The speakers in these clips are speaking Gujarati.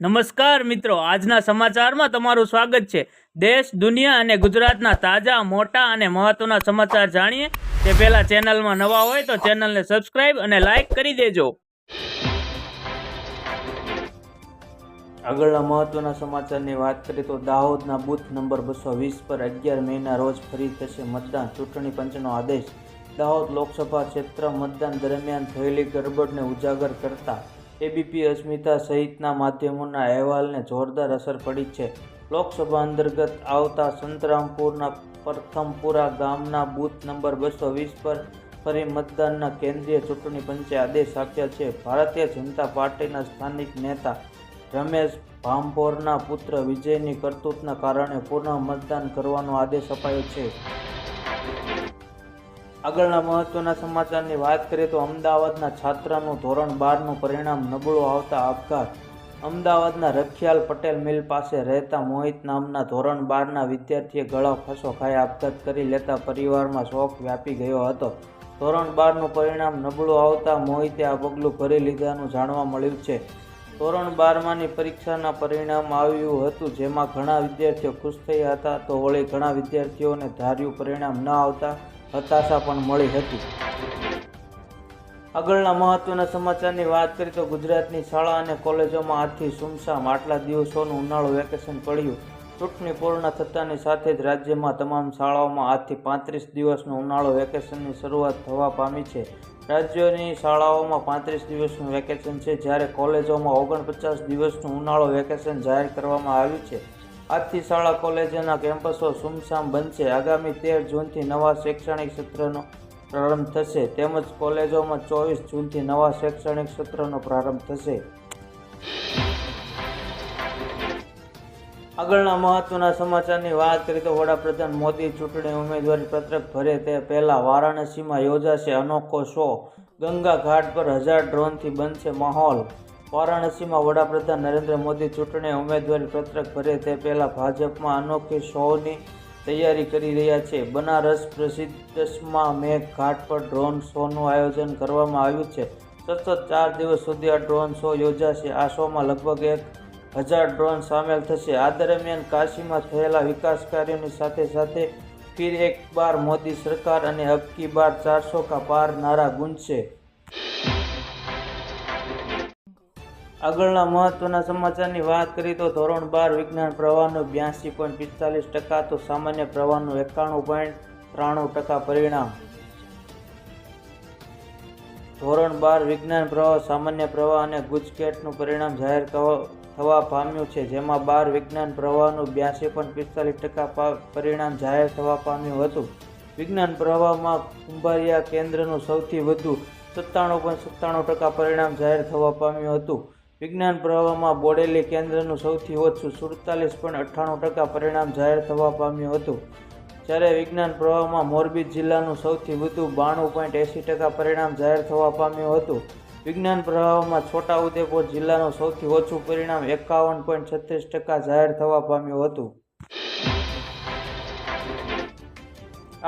નમસ્કાર મિત્રો, આજના સમાચારમાં તમારું સ્વાગત છે. દેશ, દુનિયા અને ગુજરાતના તાજા, મોટા અને મહત્વના સમાચાર જાણીએ. તે પહેલા ચેનલમાં નવા હોય તો ચેનલને સબસ્ક્રાઇબ અને લાઇક કરી દેજો. આગળના મહત્વના સમાચારની વાત કરીએ તો દાહોદના બૂથ નંબર બસો વીસ પર અગિયાર મેના રોજ ફરી થશે મતદાન. ચૂંટણી પંચનો આદેશ. દાહોદ લોકસભા ક્ષેત્ર મતદાન દરમિયાન થયેલી ગરબડને ઉજાગર કરતા એબીપી અસ્મિતા સહિતના માધ્યમોના અહેવાલને જોરદાર અસર પડી છે. લોકસભા અંતર્ગત આવતા સંતરામપુરના પ્રથમપુરા ગામના બૂથ નંબર બસો વીસ પર ફરી મતદાનના કેન્દ્રીય ચૂંટણી પંચે આદેશ આપ્યા છે. ભારતીય જનતા પાર્ટીના સ્થાનિક નેતા રમેશ ભાંભોરના પુત્ર વિજયની કરતૂતના કારણે પુનઃ મતદાન કરવાનો આદેશ અપાયો છે. આગળના મહત્વના સમાચારની વાત કરીએ તો અમદાવાદના છાત્રનું ધોરણ બારનું પરિણામ નબળું આવતા આપઘાત. અમદાવાદના રખિયાલ પટેલ મિલ પાસે રહેતા મોહિત નામના ધોરણ બારના વિદ્યાર્થીએ ગળા ફસો ખાઈ આપઘાત કરી લેતા પરિવારમાં શોક વ્યાપી ગયો હતો. ધોરણ બારનું પરિણામ નબળું આવતા મોહિતે આ પગલું ભરી લીધાનું જાણવા મળ્યું છે. ધોરણ બારમાંની પરીક્ષાના પરિણામ આવ્યું હતું જેમાં ઘણા વિદ્યાર્થીઓ ખુશ થયા હતા તો વળી ઘણા વિદ્યાર્થીઓને ધાર્યું પરિણામ ન આવતા હતાશા પણ મળી હતી. આગળના મહત્વના સમાચારની વાત કરીએ તો ગુજરાતની શાળા અને કોલેજોમાં આજથી સુમસામ આટલા દિવસોનું ઉનાળુ વેકેશન પડ્યું. ચૂંટણી પૂર્ણ થતાની સાથે જ રાજ્યમાં તમામ શાળાઓમાં આજથી પાંત્રીસ દિવસનું ઉનાળુ વેકેશનની શરૂઆત થવા પામી છે. રાજ્યોની શાળાઓમાં પાંત્રીસ દિવસનું વેકેશન છે, જ્યારે કોલેજોમાં ઓગણપચાસ દિવસનું ઉનાળુ વેકેશન જાહેર કરવામાં આવ્યું છે. આજથી શાળા કોલેજોના કેમ્પસો સુમસામ બનશે. આગામી તેર જૂનથી નવા શૈક્ષણિક સત્રનો પ્રારંભ થશે. તેમજ કોલેજોમાં ચોવીસ જૂનથી નવા શૈક્ષણિક સત્રનો પ્રારંભ થશે. આગળના મહત્વના સમાચારની વાત કરીએ તો વડાપ્રધાન મોદી ચૂંટણી ઉમેદવારી પત્રક ભરે તે પહેલાં વારાણસીમાં યોજાશે અનોખો શો. ગંગા ઘાટ પર હજાર ડ્રોનથી બનશે માહોલ. વારાણસીમાં વડાપ્રધાન નરેન્દ્ર મોદી ચૂંટણી ઉમેદવારી પત્રક ભરે તે પહેલાં ભાજપમાં અનોખી શોની તૈયારી કરી રહ્યા છે. બનારસ પ્રસિદ્ધમાં મેઘ ઘાટ પર ડ્રોન શોનું આયોજન કરવામાં આવ્યું છે. સતત ચાર દિવસ સુધી આ ડ્રોન શો યોજાશે. આ શોમાં લગભગ એક હજાર ડ્રોન સામેલ થશે. આ દરમિયાન કાશીમાં થયેલા વિકાસ કાર્યોની સાથે સાથે ફિર એક બાર મોદી સરકાર અને અબકી બાર ચારસો કા પાર નારા ગુંજશે. આગળના મહત્વના સમાચારની વાત કરીએ તો ધોરણ બાર વિજ્ઞાન પ્રવાહનું બ્યાસી પોઈન્ટ પિસ્તાલીસ ટકા તો સામાન્ય પ્રવાહનું એકાણું પોઈન્ટ ત્રાણું ટકા પરિણામ. ધોરણ બાર વિજ્ઞાન પ્રવાહ, સામાન્ય પ્રવાહ અને ગુજકેટનું પરિણામ જાહેર થવા- થવા પામ્યું છે, જેમાં બાર વિજ્ઞાન પ્રવાહનું બ્યાસી પોઈન્ટ પિસ્તાલીસ ટકા પરિણામ જાહેર થવા પામ્યું હતું. વિજ્ઞાન પ્રવાહમાં કુંભારિયા કેન્દ્રનું સૌથી વધુ સત્તાણું પોઈન્ટ સત્તાણું ટકા પરિણામ જાહેર થવા પામ્યું હતું. વિજ્ઞાન પ્રવાહમાં બોડેલી કેન્દ્રનું સૌથી ઓછું સુડતાલીસ પોઈન્ટ અઠ્ઠાણું ટકા પરિણામ જાહેર થવા પામ્યું હતું. જ્યારે વિજ્ઞાન પ્રવાહમાં મોરબી જિલ્લાનું સૌથી વધુ બાણું પોઈન્ટ એંસી ટકા પરિણામ જાહેર થવા પામ્યું હતું. વિજ્ઞાન પ્રવાહમાં છોટાઉદેપુર જિલ્લાનું સૌથી ઓછું પરિણામ એકાવન પોઈન્ટ છત્રીસ ટકા જાહેર થવા પામ્યું હતું.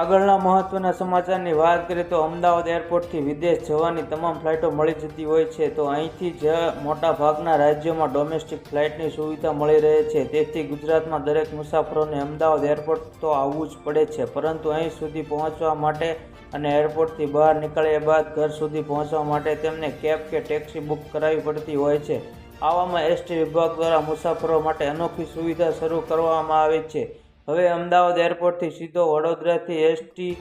આગળના મહત્વના સમાચારની વાત કરીએ તો અમદાવાદ એરપોર્ટથી વિદેશ જવાની તમામ ફ્લાઇટો મળી જતી હોય છે. તો અહીંથી જ મોટાભાગના રાજ્યોમાં ડોમેસ્ટિક ફ્લાઇટની સુવિધા મળી રહે છે. તેથી ગુજરાતમાં દરેક મુસાફરોને અમદાવાદ એરપોર્ટ તો આવવું જ પડે છે. પરંતુ અહીં સુધી પહોંચવા માટે અને એરપોર્ટથી બહાર નીકળ્યા બાદ ઘર સુધી પહોંચવા માટે તેમને કેબ કે ટેક્સી બુક કરાવવી પડતી હોય છે. આવામાં એસટી વિભાગ દ્વારા મુસાફરો માટે અનોખી સુવિધા શરૂ કરવામાં આવી છે. હવે અમદાવાદ એરપોર્ટથી સીધો વડોદરાથી એસટી,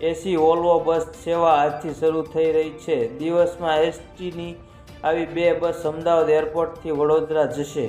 એસી, વોલ્વો બસ સેવા આજથી શરૂ થઈ રહી છે. દિવસમાં એસટીની આવી બે બસ અમદાવાદ એરપોર્ટથી વડોદરા જશે.